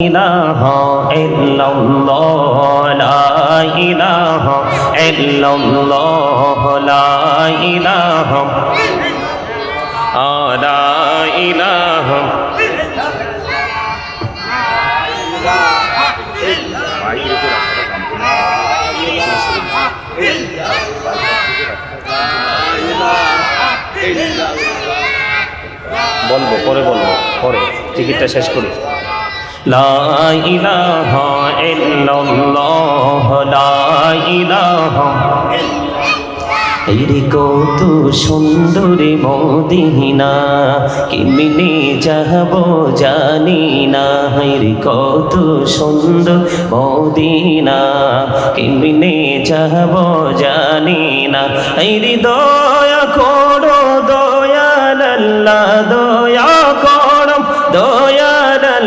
إله إلا الله لا إله إلا الله لا إله آه لا إله বলবো পরে বলবো পরে টিকিটটা শেষ করি লা ইলাহা ইল্লাল্লাহ, লা এরে কত সুন্দরী মদিনা কেমনে যাব জানি না। রে কত সুন্দর মদিনা কেমনে যাব জানি না। রে দয়া করো দয়াল আল্লাহ, দয়া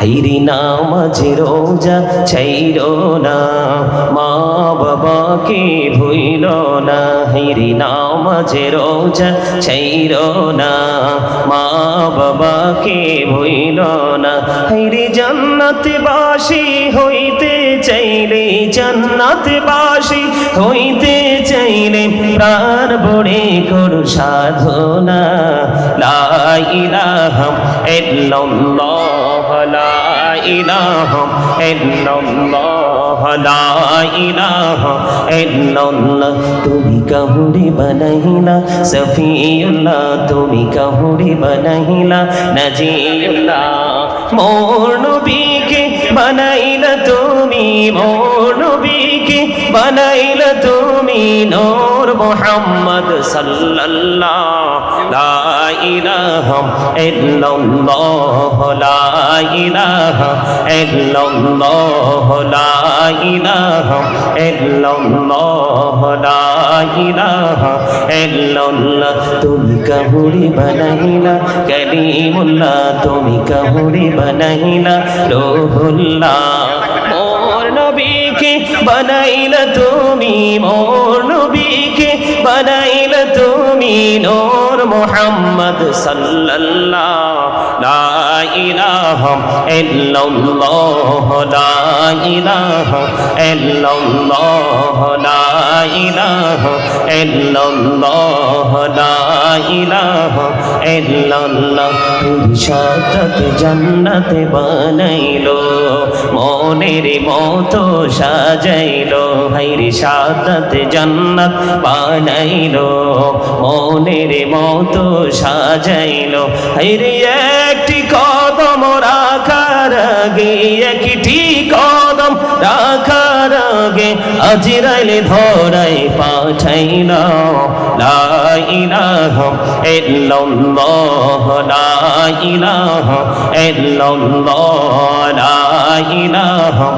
হাইরি নামাজ রোজা ছাইর না, মা বাবাকে ভুইল না। হাইরি নামাজ রোজা ছাইর না, মা বাবাকে ভুইল না। হাইরি জান্নাত বাসি হইতে চাইলে জান্নাত বাসি হইতে চাইলে প্রাণ বড়ে করু সাধনা। লা ইলাহা ইল্লাল্লাহ। লা ইলাহা ইল্লাল্লাহ, লা ইলাহা ইল্লাল্লাহ, তুমি কাহুরি বানাইলা, সফিউল্লাহ, তুমি কাহুরি বানাইলা, নাজিউল্লাহ, মোর নবীকে বানাইলা তুমি, মোর নবীকে বানাইলা তুমি নূর মুহাম্মদ সাল্লাল্লাহ লা ইলাহা ইল্লাল্লাহ লা ইলাহা ইল্লাল্লাহ লা ইলাহা ইল্লাল্লাহ লা ইলাহা ইল্লাল্লাহ। তুমি কাহুরি বানাইলা, কালিমুল্লাহ। তুমি কাহুরি বানাইলা নবীকে বানাইলা তুমি মোর নবীকে বানাইলা তুমি নূর মুহাম্মদ সাল্লাল্লাহ লা ইলাহা ইল্লাল্লাহ লা ইলাহা ইল্লাল্লাহ লা ইলাহা ইল্লাল্লাহ লা ইলাহা ইল্লাল্লাহ সাদাত জান্নাতে বানাইলো মনের মতো সাজাইলো হাইরে সাদাত জান্নাত বানাইলো মনের মতো সাজাইলো। হাইরে একটি কদম রাখার আগে একটি কদম রাখার আগে আজরাইলে ধরাই পাঠাইল লা ইলাহা ইল্লাল্লাহ, লা ইলাহা ইল্লাল্লাহ, লা ইলাহা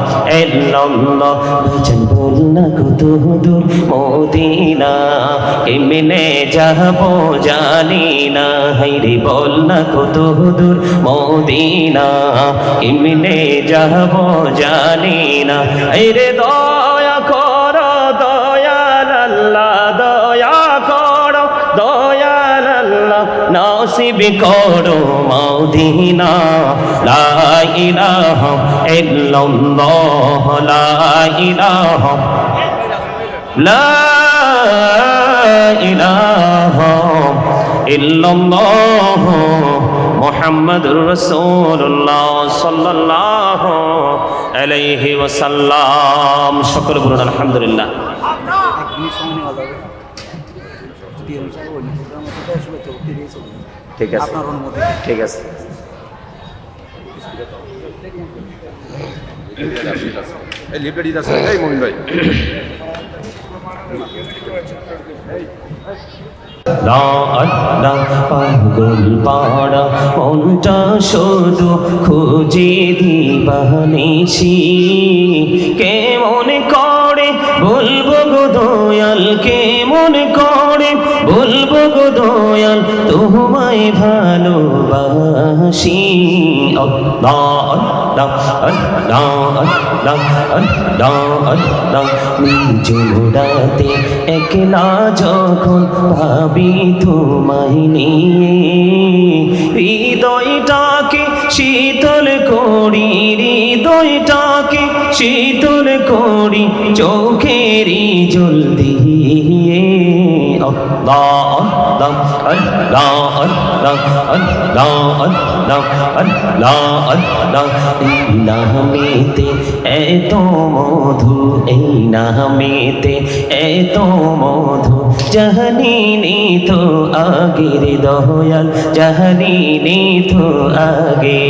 ইল্লাল্লাহ। ভজন বল না কত দূর মদিনা, কেমনে যাব জানি না। হাইরে বল না কত দূর মদিনা, কেমনে যাব জানি না। নসিব করো মদিনা লা ইলাহা ইল্লাল্লাহ লা ইলাহা লা রাসূলুল্লাহ সাল্লাল্লাহু আলাইহি ওয়াসাল্লাম। আলহামদুলিল্লাহ। ঠিক আছে। ঠিক আছে। এই লিফটে দিতে আছে এই মমিন ভাই। পাগল পাড়া মনটা শুধু খুঁজে দিবানিসি কেমন করে বলব গো দয়াল তোমায় ভালো ভালোবাসি নিঝুমরাতে একলা যখন ভাবি তোমায় নিয়ে, হৃদয়টাকে শীতল করি, হৃদয়টাকে শীতল করি, চোখেরই জল দিয়ে। দাম লা লা লা লা লা লা নামেতে এত মধু এই নামেতে এত মধু জাহানি তো আগের দয়াল জাহানি তো আগে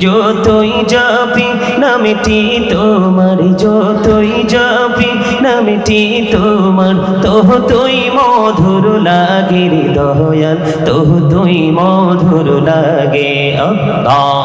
যতই যাবি নামটি তোমার যতই যাবি নামটি তোমার তোহ তুই মধুর লাগে রে দয়াল তোহ তুই মধুর লাগে আল্লাহ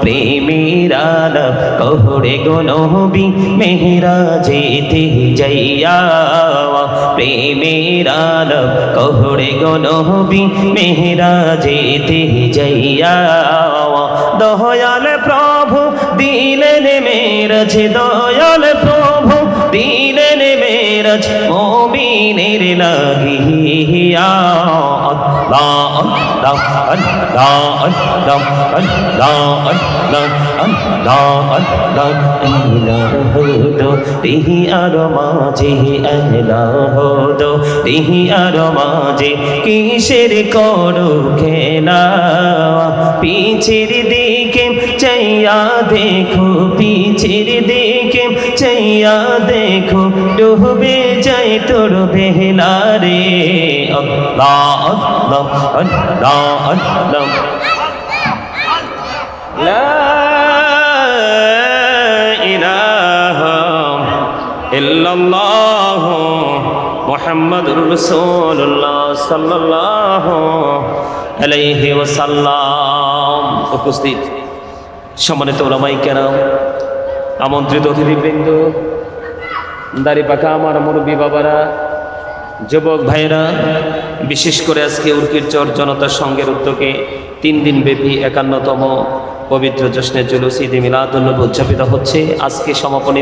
প্রেমের কহরে গো নবী মেহরা যেতে যাইয়া। প্রেমের কহরে গো নবী মেহরা যেতে যাইয়া। দয়াল প্রভু দিলেন মেরজ দয়াল প্রভু মেরজ মোমিনের লাগিয়া আল্লাহ আল্লাহ আল্লাহ আল্লাহ আল্লাহ আল্লাহ আল্লাহ আল্লাহ ইলা হদো তিহি আর মাঝে এলা হদো তিহি আর মাঝে কিসের করো খেলা পিছের দিকে চাইয়া দেখো পিছের দিকে চাইয়া দেখো, ডুবে যাই তোর বেহলা রে আল্লাহ আল্লাহ আল্লাহ। আল্লাহ আলাইহি ওয়াসাল্লাম। উপস্থিত সম্মানিত ওলামাই কেরাম আমন্ত্রিত অতিথিবৃন্দ, দাড়ি পাকা আমার মুরব্বী বাবারা, যুবক ভাইরা বিশেষ করে আজকে উর্কির চর জনতার সংঘের উদ্যোগে তিন দিন ব্যাপী একান্নতম পবিত্র জশ্নের জুলুস ঈদে মিলাদুল্নবী উদযাপিত হচ্ছে। আজকে সমাপনী